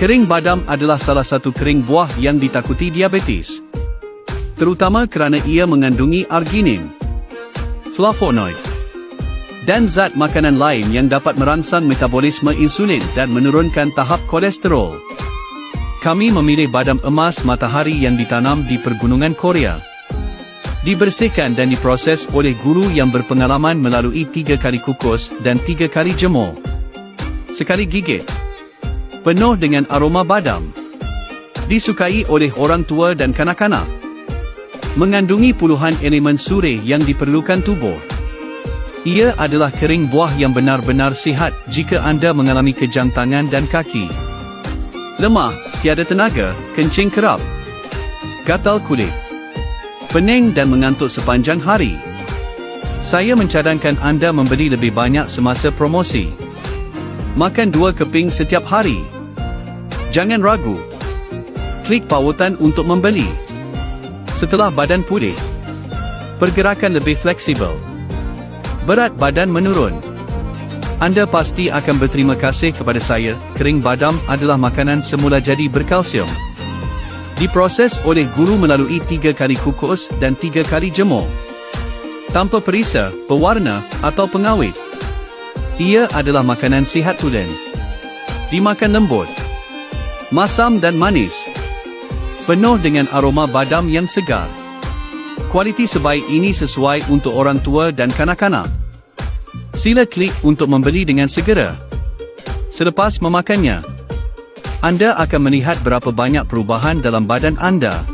Kering badam adalah salah satu kering buah yang ditakuti diabetes. Terutama kerana ia mengandungi arginin, flavonoid, dan zat makanan lain yang dapat merangsang metabolisme insulin dan menurunkan tahap kolesterol. Kami memilih badam emas matahari yang ditanam di pergunungan Korea. Dibersihkan dan diproses oleh guru yang berpengalaman melalui tiga kali kukus dan tiga kali jemur. Sekali gigit. Penuh dengan aroma badam. Disukai oleh orang tua dan kanak-kanak. Mengandungi puluhan elemen suri yang diperlukan tubuh. Ia adalah kering buah yang benar-benar sihat jika anda mengalami kejang tangan dan kaki. Lemah, tiada tenaga, kencing kerap. Gatal kulit. Pening dan mengantuk sepanjang hari. Saya mencadangkan anda membeli lebih banyak semasa promosi. Makan dua keping setiap hari. Jangan ragu. Klik pautan untuk membeli. Setelah badan pulih, pergerakan lebih fleksibel. Berat badan menurun. Anda pasti akan berterima kasih kepada saya. Kering badam adalah makanan semula jadi berkalsium. Diproses oleh guru melalui tiga kali kukus dan tiga kali jemur. Tanpa perisa, pewarna atau pengawet. Ia adalah makanan sihat tulen. Dimakan lembut. Masam dan manis. Penuh dengan aroma badam yang segar. Kualiti sebaik ini sesuai untuk orang tua dan kanak-kanak. Sila klik untuk membeli dengan segera. Selepas memakannya, anda akan melihat berapa banyak perubahan dalam badan anda